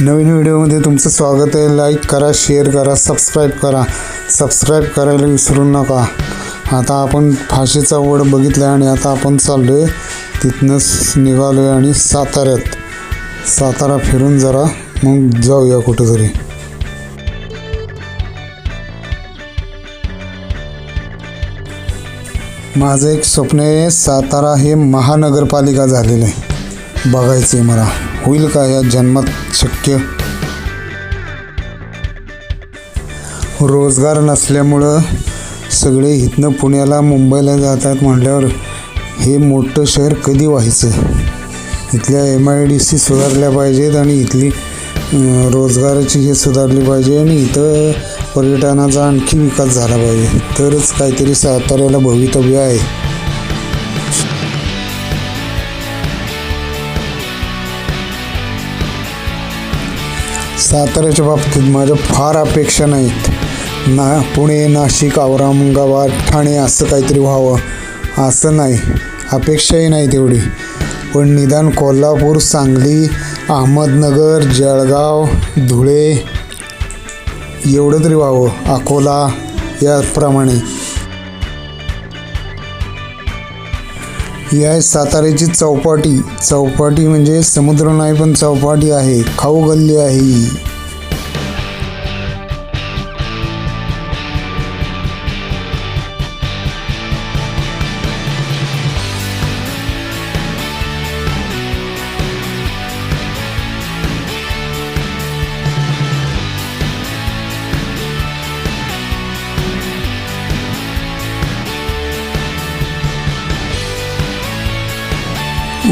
नवीन व्हिडिओमध्ये तुमचं स्वागत आहे. लाईक करा शेअर करा सबस्क्राईब करा. सबस्क्राईब करायला विसरू नका. आता आपण फाशीचा वड बघितला आणि आता आपण चाललो आहे तिथनंच निघालो आहे आणि साताऱ्यात. सातारा फिरून जरा मग जाऊया कुठंतरी. माझं एक स्वप्न आहे सातारा हे महानगरपालिका झालेलं आहे. बघायचं आहे मला. होईल का या जन्मात शक्य? रोजगार नसल्यामुळं सगळे इथनं पुण्याला मुंबईला जातात म्हटल्यावर हे मोठं शहर कधी व्हायचं? इथल्या एम आय डी सी सुधारल्या पाहिजेत आणि इथली रोजगाराची हे सुधारली पाहिजे आणि इथं पर्यटनाचा आणखी विकास झाला पाहिजे. तरच काहीतरी साताऱ्याला भवितव्य आहे. साताऱ्याच्या बाबतीत माझ्या फार अपेक्षा नाहीत. ना पुणे नाशिक औरंगाबाद ठाणे असं काहीतरी व्हावं. असं नाही. अपेक्षाही नाही तेवढी पण निदान कोल्हापूर सांगली अहमदनगर जळगाव धुळे एवढं तरी व्हावं. अकोला याप्रमाणे. ही आहे साताऱ्याची चौपाटी. चौपाटी म्हणजे समुद्र नाही पण चौपाटी आहे. खाऊ गल्ली आहे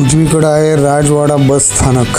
उजवीकडं आहे राजवाडा बस स्थानक.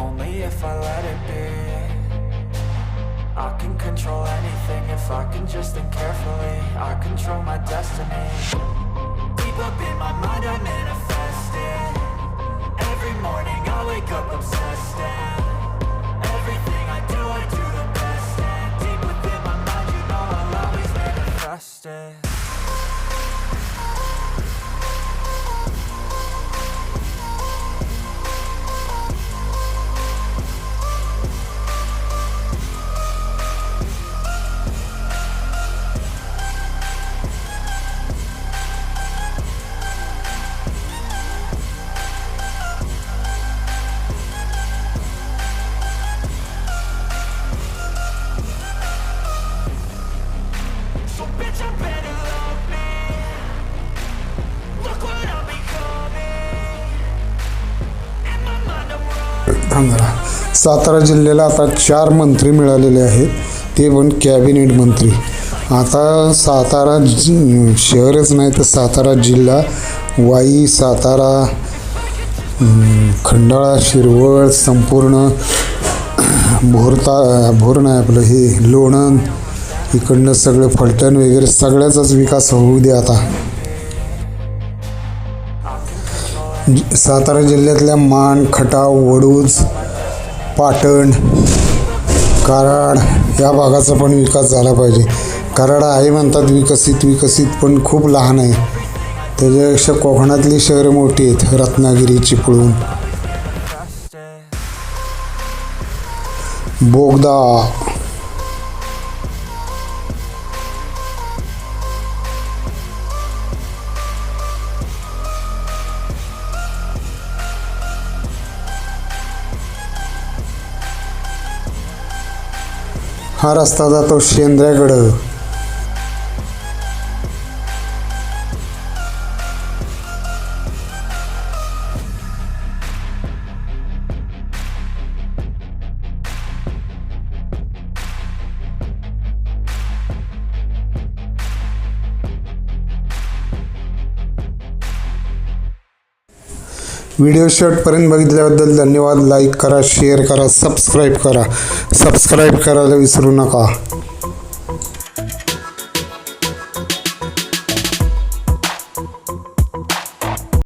Only if I let it be. I can control anything if I can just think carefully. I control my destiny. Deep up in my mind running. Satara जिल्ह्याला आता चार मंत्री मिळालेले आहेत. ते पण कॅबिनेट मंत्री. आता सातारा जि शहरच नाही तर सातारा जिल्हा वाई सातारा खंडाळा शिरवळ संपूर्ण भोरता भोर नाही आपलं हे लोणंद इकडनं सगळं फलटण वगैरे सगळ्याचाच विकास होऊ दे आता. सातारा जिल्ह्यातल्या मान खटाव वडूज पाटण कराड या भागाचा पण विकास झाला पाहिजे. कराड आहे म्हणतात विकसित विकसित पण खूप लहान आहे. त्याच्यापेक्षा कोकणातली शहरं मोठी आहेत रत्नागिरी चिपळूण. बोगदा हा रस्ता जातो शेंद्र्याकडं व्हिडिओ शेवटपर्यंत बघितल्याबद्दल धन्यवाद. लाईक करा शेअर करा सबस्क्राईब करा. सबस्क्राईब करायला विसरू नका.